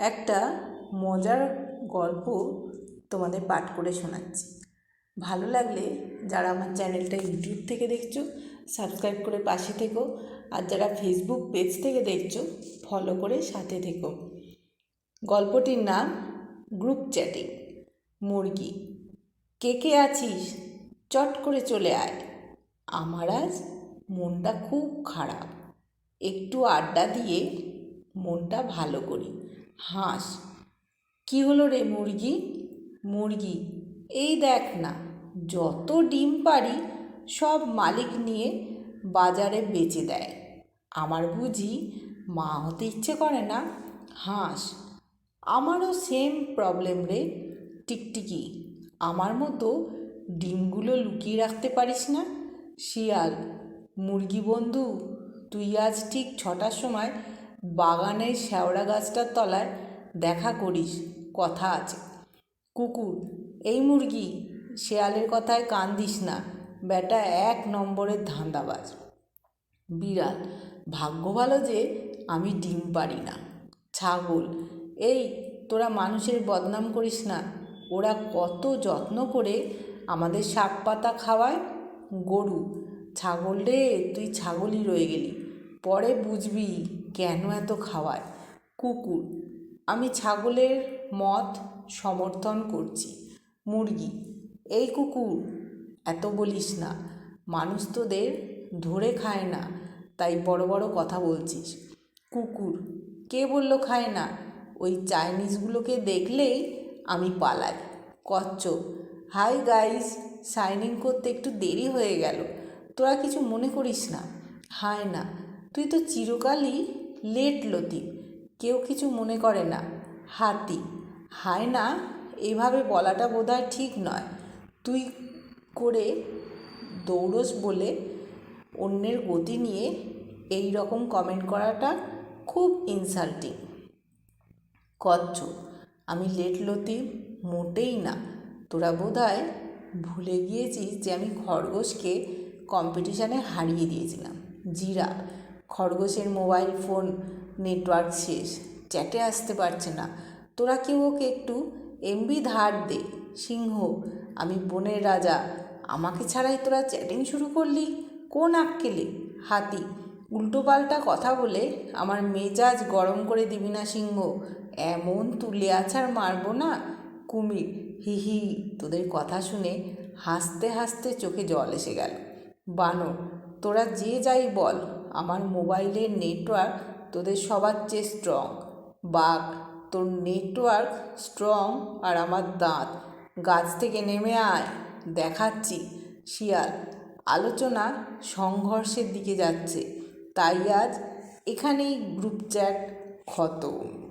একটা মজার গল্প তোমাদের পাঠ করে শোনাচ্ছি। ভালো লাগলে যারা আমার চ্যানেলটা ইউটিউব থেকে দেখছ, সাবস্ক্রাইব করে পাশে থেকো, আর যারা ফেসবুক পেজ থেকে দেখছ, ফলো করে সাথে থেকো। গল্পটির নাম গ্রুপ চ্যাটিং। মুরগি, কে কে আছিস? চট করে চলে আয়। আমার আজ মনটা খুব খারাপ। একটু আড্ডা দিয়ে মনটা ভালো করি। হাঁস। কি হলো রে মুরগি? মুরগি, এই দেখ না, যত ডিম পারি সব মালিক নিয়ে বাজারে বেচে দেয়। আমার বুঝি মা হতে ইচ্ছে করে না? হাঁস, আমারও সেম প্রবলেম রে, টিকটিকি। আমার মতো ডিমগুলো লুকিয়ে রাখতে পারিস না? শিয়াল, মুরগি বন্ধু, তুই আজ ঠিক ছটার সময় বাগানের শ্যাওড়া গাছটার তলায় দেখা করিস, কথা আছে। কুকুর, এই মুরগি শেয়ালের কথায় কান দিস না, ব্যাটা এক নম্বরের ধান্দাবাজ। বিড়াল, ভাগ্য ভালো যে আমি ডিম পারি না। ছাগল, এই তোরা মানুষের বদনাম করিস না, ওরা কত যত্ন করে আমাদের শাক পাতা খাওয়ায়। গরু, ছাগল রে, তুই ছাগলই রয়ে গেলি, পরে বুঝবি। কেন এত খাওয়ায়? কুকুর, আমি ছাগলের মত সমর্থন করছি। মুরগি, এই কুকুর, এত বলিস না। মানুষ তোদের ধরে খায় না, তাই বড় বড় কথা বলছিস। কুকুর, কে বলল খায় না? ওই চাইনিজগুলোকে দেখলেই আমি পালাই। কচ্ছপ, হাই গাইস, সাইনিং করতে একটু দেরি হয়ে গেল। তোরা কিছু মনে করিস না। হায় না, তুই তো চিরকালই লেট লতি। কেউ কিছু মনে করে না। হাতি, হায় না, এভাবে বলাটা বোধহয় ঠিক নয়। তুই করে দৌড়স বলে অন্যের গতি নিয়ে এই রকম কমেন্ট করাটা খুব ইনসাল্টিং কচ্ছপ, আমি লেট লতি মোটেই না। তোরা বোধহয় ভুলে গিয়েছিস যে আমি খরগোশকে কম্পিটিশানে হারিয়ে দিয়েছিলাম। জিরা খরগোশের মোবাইল ফোন নেটওয়ার্ক শেষ। চ্যাটে আসতে পারছে না। তোরা কেউ ওকে একটু এমবি ধার দে, সিংহ? আমি বনের রাজা। আমাকে ছাড়াই তোরা চ্যাটিং শুরু করলি? কোন আক্কেলে? হাতি, উল্টোপাল্টা কথা বলে আমার মেজাজ গরম করে দিবি না, সিংহ? এমন তুলে আছাড় মারবো না, কুমির। হি হি, তোদের কথা শুনে হাসতে হাসতে চোখে জল এসে গেল। বানর, তোরা যে যাই বল। আমার মোবাইলের নেটওয়ার্ক তোদের সবার চেয়ে স্ট্রং বাঘ, তোর নেটওয়ার্ক স্ট্রং আর আমার দাঁত। গাছ থেকে নেমে আয়, দেখাচ্ছি। শিয়াল, আলোচনা সংঘর্ষের দিকে যাচ্ছে। তাই আজ এখানেই গ্রুপ চ্যাট খতম।